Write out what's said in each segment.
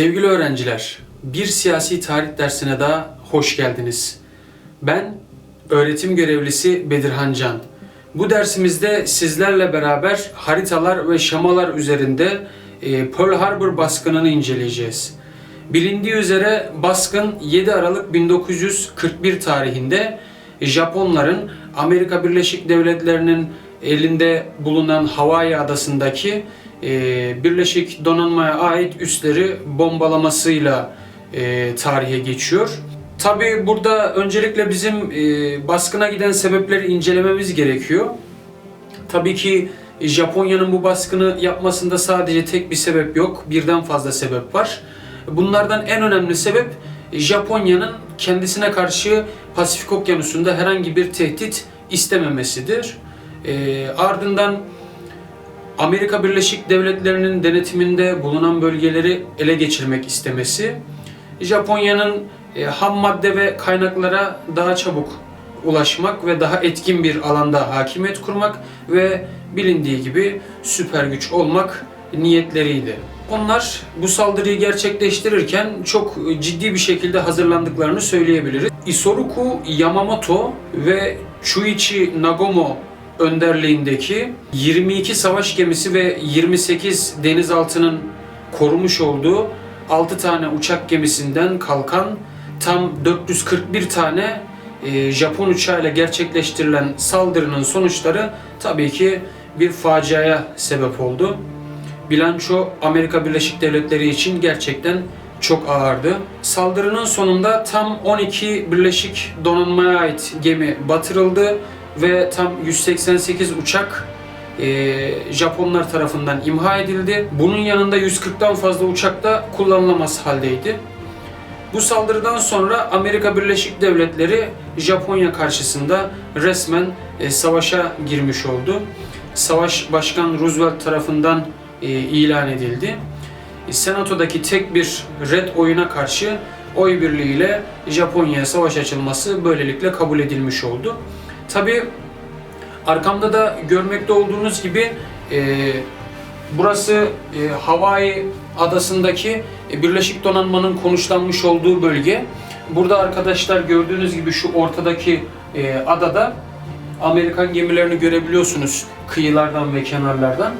Sevgili öğrenciler, bir siyasi tarih dersine daha hoş geldiniz. Ben öğretim görevlisi Bedirhan Can. Bu dersimizde sizlerle beraber haritalar ve şemalar üzerinde e, Pearl Harbor baskınını inceleyeceğiz. Bilindiği üzere baskın 7 Aralık 1941 tarihinde Japonların Amerika Birleşik Devletleri'nin elinde bulunan Hawaii adasındaki e, Birleşik Donanmaya ait üsleri bombalamasıyla e, tarihe geçiyor. Tabi burada öncelikle bizim e, baskına giden sebepleri incelememiz gerekiyor. Tabii ki Japonya'nın bu baskını yapmasında sadece tek bir sebep yok, birden fazla sebep var. Bunlardan en önemli sebep Japonya'nın kendisine karşı Pasifik Okyanusu'nda herhangi bir tehdit istememesidir. E, ardından Amerika Birleşik Devletleri'nin denetiminde bulunan bölgeleri ele geçirmek istemesi, Japonya'nın e, ham madde ve kaynaklara daha çabuk ulaşmak ve daha etkin bir alanda hakimiyet kurmak ve bilindiği gibi süper güç olmak niyetleriydi. Onlar bu saldırıyı gerçekleştirirken çok ciddi bir şekilde hazırlandıklarını söyleyebiliriz. Isoroku Yamamoto ve Chuichi Nagomo önderliğindeki 22 savaş gemisi ve 28 denizaltının korumuş olduğu 6 tane uçak gemisinden kalkan tam 441 tane e, Japon uçağıyla gerçekleştirilen saldırının sonuçları tabii ki bir faciaya sebep oldu. Bilanço Amerika Birleşik Devletleri için gerçekten çok ağırdı. Saldırının sonunda tam 12 Birleşik Donanmaya ait gemi batırıldı ve tam 188 uçak e, Japonlar tarafından imha edildi. Bunun yanında 140'tan fazla uçak da kullanılamaz haldeydi. Bu saldırıdan sonra Amerika Birleşik Devletleri Japonya karşısında resmen e, savaşa girmiş oldu. Savaş Başkan Roosevelt tarafından e, ilan edildi. E, Senato'daki tek bir red oyuna karşı oy birliğiyle Japonya'ya savaş açılması böylelikle kabul edilmiş oldu. Tabi arkamda da görmekte olduğunuz gibi e, burası e, Hawaii adasındaki e, Birleşik Donanma'nın konuşlanmış olduğu bölge. Burada arkadaşlar gördüğünüz gibi şu ortadaki e, adada Amerikan gemilerini görebiliyorsunuz kıyılardan ve kenarlardan.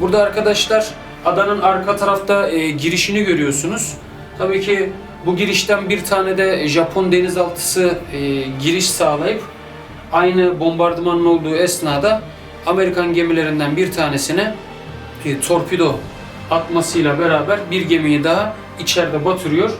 Burada arkadaşlar adanın arka tarafta e, girişini görüyorsunuz. Tabii ki bu girişten bir tane de Japon denizaltısı e, giriş sağlayıp aynı bombardımanın olduğu esnada Amerikan gemilerinden bir tanesine e, torpido atmasıyla beraber bir gemiyi daha içeride batırıyor.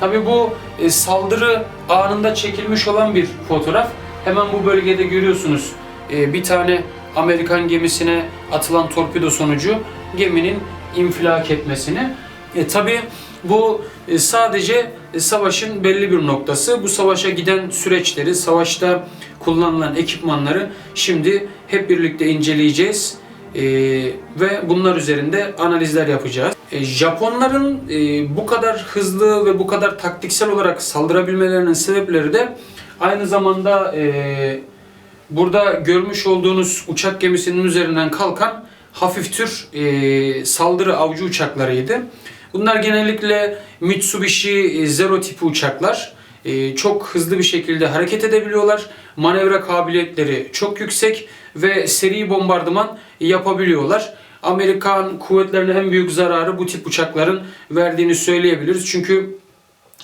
Tabii bu e, saldırı anında çekilmiş olan bir fotoğraf. Hemen bu bölgede görüyorsunuz e, bir tane Amerikan gemisine atılan torpido sonucu geminin infilak etmesini. E, tabii bu e, sadece e, savaşın belli bir noktası. Bu savaşa giden süreçleri, savaşta kullanılan ekipmanları şimdi hep birlikte inceleyeceğiz. E, ve bunlar üzerinde analizler yapacağız. E, Japonların e, bu kadar hızlı ve bu kadar taktiksel olarak saldırabilmelerinin sebepleri de aynı zamanda e, burada görmüş olduğunuz uçak gemisinin üzerinden kalkan hafif tür e, saldırı avcı uçaklarıydı. Bunlar genellikle Mitsubishi Zero tipi uçaklar. E, çok hızlı bir şekilde hareket edebiliyorlar. Manevra kabiliyetleri çok yüksek ve seri bombardıman yapabiliyorlar. Amerikan kuvvetlerine en büyük zararı bu tip uçakların verdiğini söyleyebiliriz. Çünkü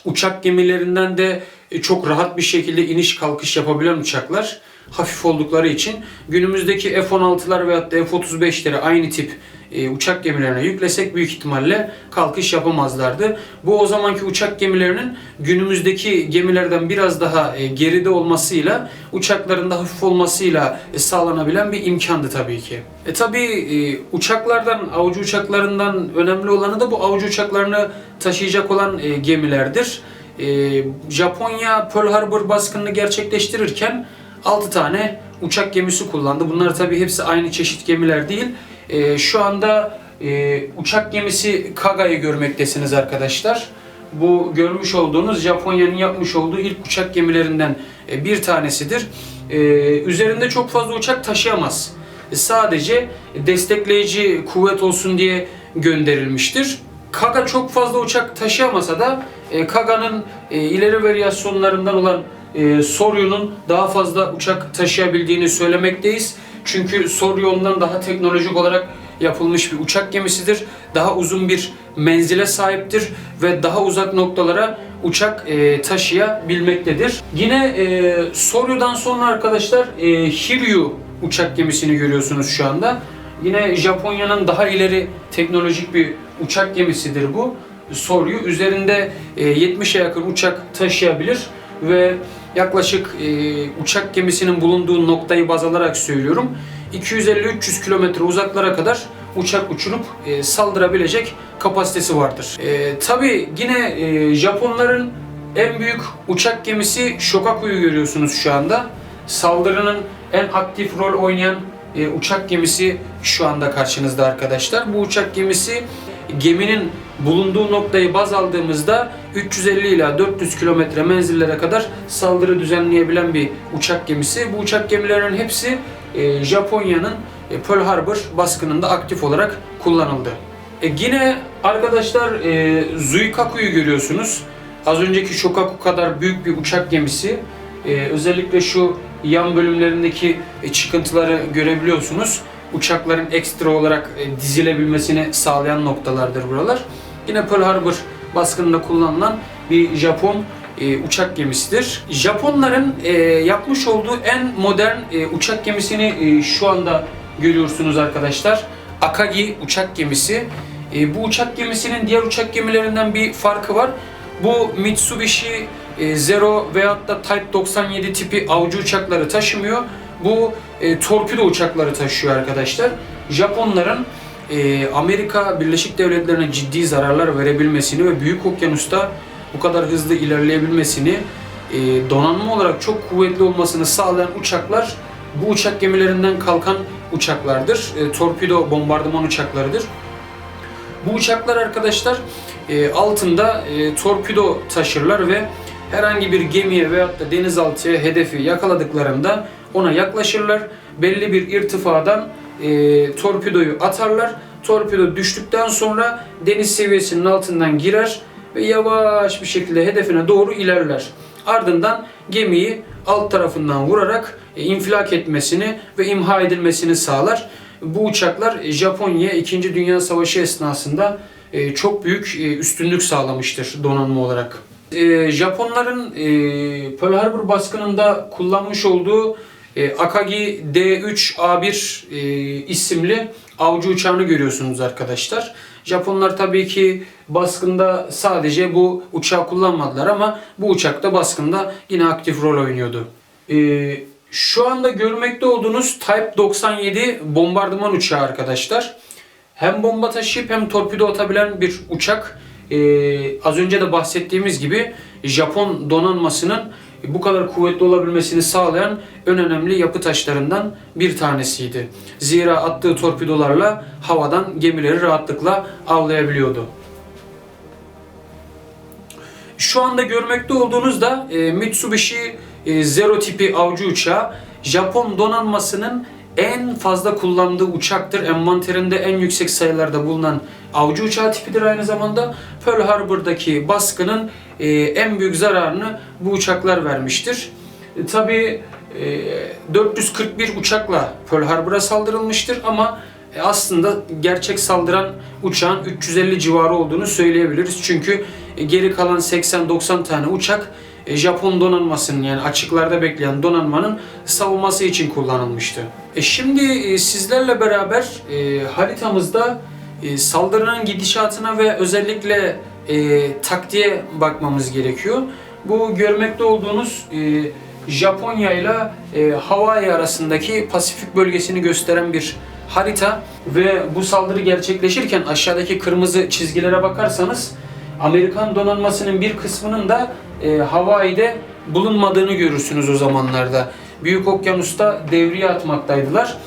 uçak gemilerinden de çok rahat bir şekilde iniş kalkış yapabilen uçaklar hafif oldukları için günümüzdeki F-16'lar veyahut da F-35'leri aynı tip e, uçak gemilerine yüklesek büyük ihtimalle kalkış yapamazlardı. Bu o zamanki uçak gemilerinin günümüzdeki gemilerden biraz daha e, geride olmasıyla uçakların da hafif olmasıyla e, sağlanabilen bir imkandı tabii ki. E tabii e, uçaklardan, avcı uçaklarından önemli olanı da bu avcı uçaklarını taşıyacak olan e, gemilerdir. E, Japonya Pearl Harbor baskınını gerçekleştirirken 6 tane uçak gemisi kullandı. Bunlar tabii hepsi aynı çeşit gemiler değil. E, şu anda e, uçak gemisi Kaga'yı görmektesiniz arkadaşlar. Bu görmüş olduğunuz Japonya'nın yapmış olduğu ilk uçak gemilerinden e, bir tanesidir. E, üzerinde çok fazla uçak taşıyamaz. E, sadece destekleyici kuvvet olsun diye gönderilmiştir. Kaga çok fazla uçak taşıyamasa da e, Kaga'nın e, ileri varyasyonlarından olan e, Soryu'nun daha fazla uçak taşıyabildiğini söylemekteyiz. Çünkü Soryu ondan daha teknolojik olarak yapılmış bir uçak gemisidir. Daha uzun bir menzile sahiptir ve daha uzak noktalara uçak e, taşıyabilmektedir. Yine e, Soryu'dan sonra arkadaşlar e, Hiryu uçak gemisini görüyorsunuz şu anda. Yine Japonya'nın daha ileri teknolojik bir uçak gemisidir bu. Soryu üzerinde e, 70'e yakın uçak taşıyabilir ve yaklaşık e, uçak gemisinin bulunduğu noktayı baz alarak söylüyorum. 250-300 kilometre uzaklara kadar uçak uçurup e, saldırabilecek kapasitesi vardır. E, Tabi yine e, Japonların en büyük uçak gemisi Shokaku'yu görüyorsunuz şu anda. Saldırının en aktif rol oynayan e, uçak gemisi şu anda karşınızda arkadaşlar. Bu uçak gemisi geminin bulunduğu noktayı baz aldığımızda 350 ila 400 kilometre menzillere kadar saldırı düzenleyebilen bir uçak gemisi. Bu uçak gemilerinin hepsi e, Japonya'nın e, Pearl Harbor baskınında aktif olarak kullanıldı. E, yine arkadaşlar e, Zuikaku'yu görüyorsunuz. Az önceki Shokaku kadar büyük bir uçak gemisi. E, özellikle şu yan bölümlerindeki e, çıkıntıları görebiliyorsunuz. Uçakların ekstra olarak e, dizilebilmesini sağlayan noktalardır buralar. Yine Pearl Harbor baskınında kullanılan bir Japon e, uçak gemisidir. Japonların e, yapmış olduğu en modern e, uçak gemisini e, şu anda görüyorsunuz arkadaşlar. Akagi uçak gemisi. E, bu uçak gemisinin diğer uçak gemilerinden bir farkı var. Bu Mitsubishi e, Zero veyahut da Type 97 tipi avcı uçakları taşımıyor. Bu e, torpido uçakları taşıyor arkadaşlar. Japonların e, Amerika Birleşik Devletleri'ne ciddi zararlar verebilmesini ve Büyük Okyanus'ta bu kadar hızlı ilerleyebilmesini, e, donanma olarak çok kuvvetli olmasını sağlayan uçaklar bu uçak gemilerinden kalkan uçaklardır. E, torpido bombardıman uçaklarıdır. Bu uçaklar arkadaşlar e, altında e, torpido taşırlar ve herhangi bir gemiye veyahut da denizaltıya hedefi yakaladıklarında ona yaklaşırlar. Belli bir irtifadan e, torpidoyu atarlar. Torpido düştükten sonra deniz seviyesinin altından girer ve yavaş bir şekilde hedefine doğru ilerler. Ardından gemiyi alt tarafından vurarak e, infilak etmesini ve imha edilmesini sağlar. Bu uçaklar Japonya 2. Dünya Savaşı esnasında e, çok büyük e, üstünlük sağlamıştır donanma olarak. Japonların Pearl Harbor baskınında kullanmış olduğu e, Akagi D3A1 e, isimli avcı uçağını görüyorsunuz arkadaşlar. Japonlar tabii ki baskında sadece bu uçağı kullanmadılar ama bu uçak da baskında yine aktif rol oynuyordu. E, şu anda görmekte olduğunuz Type 97 bombardıman uçağı arkadaşlar. Hem bomba taşıyıp hem torpido atabilen bir uçak. Ee, az önce de bahsettiğimiz gibi Japon donanmasının bu kadar kuvvetli olabilmesini sağlayan en önemli yapı taşlarından bir tanesiydi. Zira attığı torpidolarla havadan gemileri rahatlıkla avlayabiliyordu. Şu anda görmekte olduğunuz da e, Mitsubishi e, Zero tipi avcı uçağı Japon donanmasının en fazla kullandığı uçaktır. Envanterinde en yüksek sayılarda bulunan avcı uçağı tipidir aynı zamanda. Pearl Harbor'daki baskının e, en büyük zararını bu uçaklar vermiştir. E, Tabi 441 uçakla Pearl Harbor'a saldırılmıştır ama e, aslında gerçek saldıran uçağın 350 civarı olduğunu söyleyebiliriz. Çünkü e, geri kalan 80-90 tane uçak e, Japon donanmasının yani açıklarda bekleyen donanmanın savunması için kullanılmıştı. E şimdi e, sizlerle beraber e, haritamızda e, saldırının gidişatına ve özellikle e, taktiğe bakmamız gerekiyor. Bu görmekte olduğunuz e, Japonya ile e, Hawaii arasındaki Pasifik bölgesini gösteren bir harita ve bu saldırı gerçekleşirken aşağıdaki kırmızı çizgilere bakarsanız Amerikan donanmasının bir kısmının da e, Hawaii'de bulunmadığını görürsünüz o zamanlarda. Büyük Okyanus'ta devriye atmaktaydılar.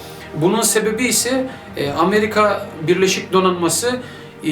Bunun sebebi ise e, Amerika Birleşik Donanması e,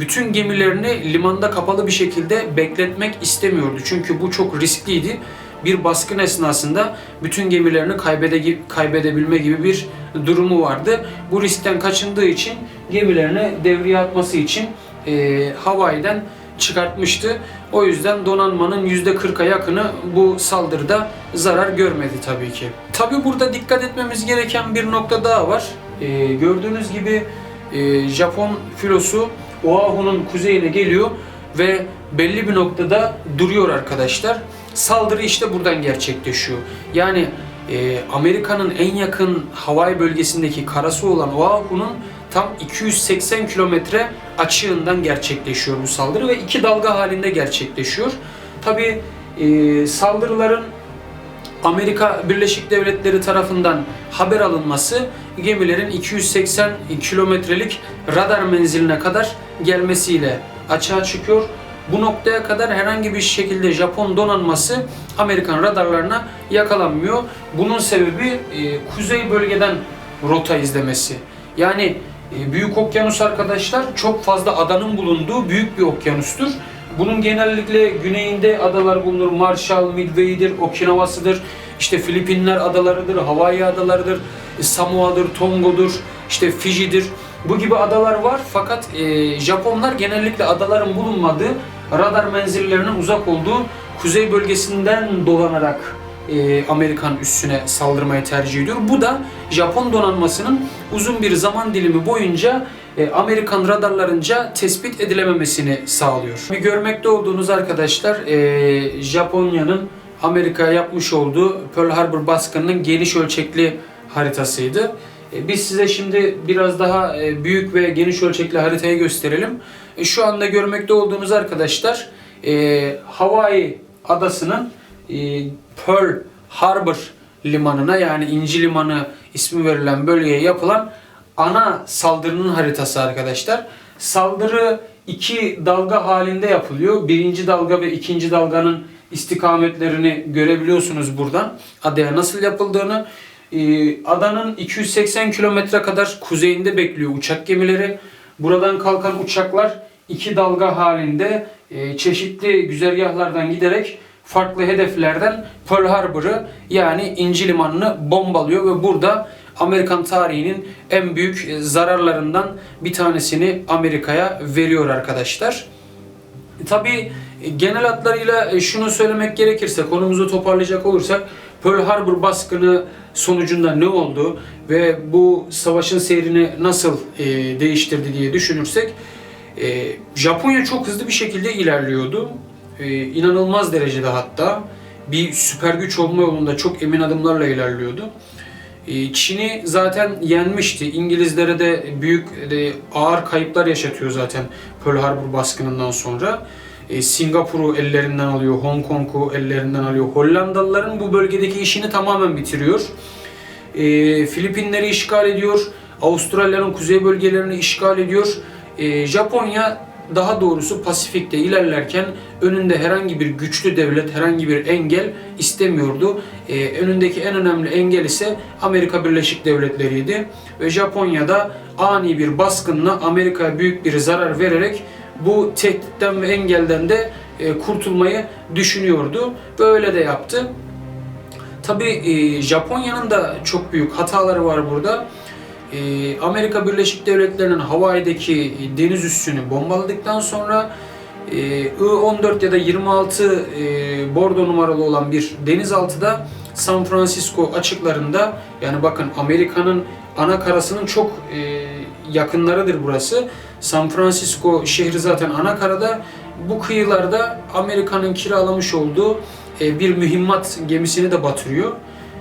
bütün gemilerini limanda kapalı bir şekilde bekletmek istemiyordu. Çünkü bu çok riskliydi. Bir baskın esnasında bütün gemilerini kaybede, kaybedebilme gibi bir durumu vardı. Bu riskten kaçındığı için gemilerini devriye atması için e, Hawaii'den çıkartmıştı. O yüzden donanmanın %40'a yakını bu saldırıda zarar görmedi tabii ki. Tabii burada dikkat etmemiz gereken bir nokta daha var. E, gördüğünüz gibi e, Japon filosu Oahu'nun kuzeyine geliyor ve belli bir noktada duruyor arkadaşlar. Saldırı işte buradan gerçekleşiyor. Yani e, Amerika'nın en yakın Hawaii bölgesindeki karası olan Oahu'nun tam 280 kilometre açığından gerçekleşiyor bu saldırı ve iki dalga halinde gerçekleşiyor. Tabi saldırıların Amerika Birleşik Devletleri tarafından haber alınması gemilerin 280 kilometrelik radar menziline kadar gelmesiyle açığa çıkıyor. Bu noktaya kadar herhangi bir şekilde Japon donanması Amerikan radarlarına yakalanmıyor. Bunun sebebi e, kuzey bölgeden rota izlemesi. Yani e, Büyük Okyanus arkadaşlar çok fazla adanın bulunduğu büyük bir okyanustur. Bunun genellikle güneyinde adalar bulunur. Marshall, Midway'dir, Okinawa'sıdır. İşte Filipinler adalarıdır, Hawaii adalarıdır, Samoa'dır, Tongo'dur, işte Fiji'dir. Bu gibi adalar var fakat e, Japonlar genellikle adaların bulunmadığı, radar menzillerinin uzak olduğu kuzey bölgesinden dolanarak e, Amerikan üssüne saldırmayı tercih ediyor. Bu da Japon donanmasının uzun bir zaman dilimi boyunca e, Amerikan radarlarınca tespit edilememesini sağlıyor. Bir görmekte olduğunuz arkadaşlar e, Japonya'nın Amerika'ya yapmış olduğu Pearl Harbor baskınının geniş ölçekli haritasıydı. E, Biz size şimdi biraz daha e, büyük ve geniş ölçekli haritayı gösterelim. E, Şu anda görmekte olduğunuz arkadaşlar Hawaii adasının e, Pearl Harbor limanına yani İnci Limanı ismi verilen bölgeye yapılan ana saldırının haritası arkadaşlar. Saldırı iki dalga halinde yapılıyor. Birinci dalga ve ikinci dalganın istikametlerini görebiliyorsunuz buradan. Adaya nasıl yapıldığını. Ee, adanın 280 kilometre kadar kuzeyinde bekliyor uçak gemileri. Buradan kalkan uçaklar iki dalga halinde e, çeşitli güzergahlardan giderek farklı hedeflerden Pearl Harbor'ı yani İnci Limanı'nı bombalıyor ve burada Amerikan tarihinin en büyük e, zararlarından bir tanesini Amerika'ya veriyor arkadaşlar. Tabi genel hatlarıyla e, şunu söylemek gerekirse konumuzu toparlayacak olursak Pearl Harbor baskını sonucunda ne oldu ve bu savaşın seyrini nasıl e, değiştirdi diye düşünürsek e, Japonya çok hızlı bir şekilde ilerliyordu. E, inanılmaz derecede hatta bir süper güç olma yolunda çok emin adımlarla ilerliyordu. E, Çin'i zaten yenmişti. İngilizlere de büyük e, ağır kayıplar yaşatıyor zaten Pearl Harbor baskınından sonra. E, Singapur'u ellerinden alıyor, Hong Kong'u ellerinden alıyor. Hollandalıların bu bölgedeki işini tamamen bitiriyor. Filipinleri işgal ediyor. Avustralya'nın kuzey bölgelerini işgal ediyor. Japonya daha doğrusu Pasifik'te ilerlerken önünde herhangi bir güçlü devlet, herhangi bir engel istemiyordu. Ee, önündeki en önemli engel ise Amerika Birleşik Devletleri'ydi. Ve Japonya'da ani bir baskınla Amerika'ya büyük bir zarar vererek bu tehditten ve engelden de e, kurtulmayı düşünüyordu. Ve öyle de yaptı. Tabi e, Japonya'nın da çok büyük hataları var burada. E, Amerika Birleşik Devletleri'nin Hawaii'deki deniz üssünü bombaladıktan sonra e, I-14 ya da 26 e, bordo numaralı olan bir denizaltıda San Francisco açıklarında yani bakın Amerika'nın ana karasının çok e, yakınlarıdır burası. San Francisco şehri zaten ana karada. Bu kıyılarda Amerika'nın kiralamış olduğu e, bir mühimmat gemisini de batırıyor.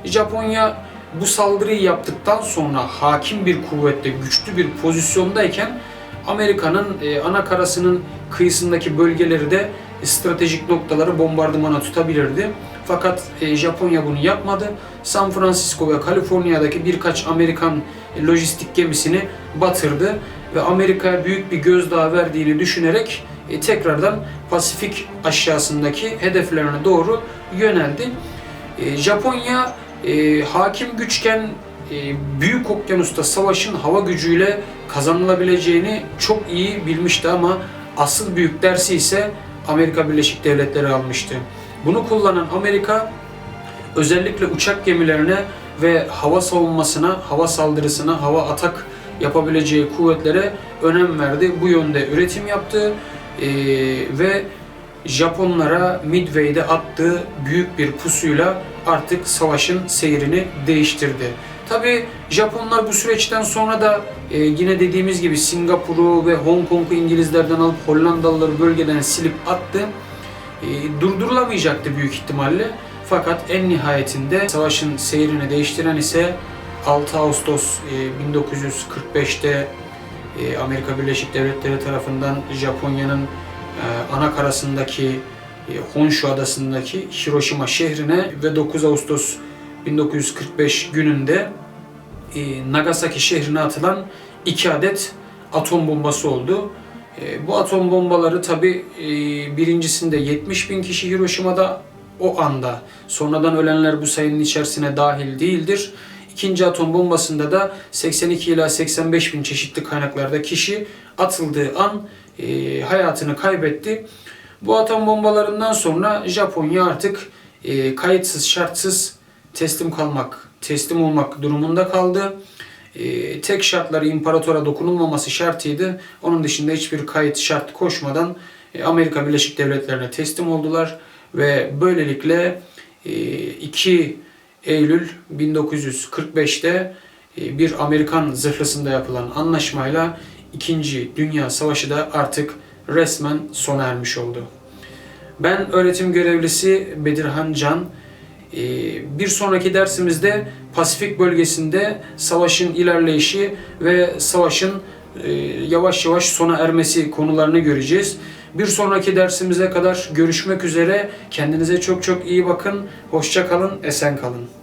Japonya bu saldırıyı yaptıktan sonra hakim bir kuvvette, güçlü bir pozisyondayken Amerika'nın e, ana karasının kıyısındaki bölgeleri de stratejik noktaları bombardımana tutabilirdi. Fakat e, Japonya bunu yapmadı. San Francisco ve Kaliforniya'daki birkaç Amerikan e, lojistik gemisini batırdı ve Amerika'ya büyük bir gözdağı verdiğini düşünerek e, tekrardan Pasifik aşağısındaki hedeflerine doğru yöneldi. E, Japonya e, hakim güçken e, Büyük Okyanus'ta savaşın hava gücüyle kazanılabileceğini çok iyi bilmişti ama asıl büyük dersi ise Amerika Birleşik Devletleri almıştı. Bunu kullanan Amerika özellikle uçak gemilerine ve hava savunmasına, hava saldırısına, hava atak yapabileceği kuvvetlere önem verdi. Bu yönde üretim yaptı Ee, ve Japonlara Midway'de attığı büyük bir pusuyla artık savaşın seyrini değiştirdi. Tabi Japonlar bu süreçten sonra da e, yine dediğimiz gibi Singapur'u ve Hong Kong'u İngilizlerden alıp Hollandalıları bölgeden silip attı. E, durdurulamayacaktı büyük ihtimalle. Fakat en nihayetinde savaşın seyrini değiştiren ise 6 Ağustos e, 1945'te e, Amerika Birleşik Devletleri tarafından Japonya'nın e, ana karasındaki Honshu adasındaki Hiroşima şehrine ve 9 Ağustos 1945 gününde e, Nagasaki şehrine atılan iki adet atom bombası oldu. E, Bu atom bombaları tabi birincisinde 70 bin kişi Hiroşima'da o anda. Sonradan ölenler bu sayının içerisine dahil değildir. İkinci atom bombasında da 82 ila 85 bin çeşitli kaynaklarda kişi atıldığı an e, hayatını kaybetti. Bu atom bombalarından sonra Japonya artık e, kayıtsız şartsız teslim kalmak, teslim olmak durumunda kaldı. E, tek şartları imparatora dokunulmaması şartıydı. Onun dışında hiçbir kayıt şart koşmadan e, Amerika Birleşik Devletleri'ne teslim oldular ve böylelikle e, 2 Eylül 1945'te e, bir Amerikan zırhlısında yapılan anlaşmayla İkinci Dünya Savaşı da artık resmen sona ermiş oldu. Ben öğretim görevlisi Bedirhan Can. Ee, Bir sonraki dersimizde Pasifik bölgesinde savaşın ilerleyişi ve savaşın e, yavaş yavaş sona ermesi konularını göreceğiz. Bir sonraki dersimize kadar görüşmek üzere. Kendinize çok çok iyi bakın. Hoşça kalın, esen kalın.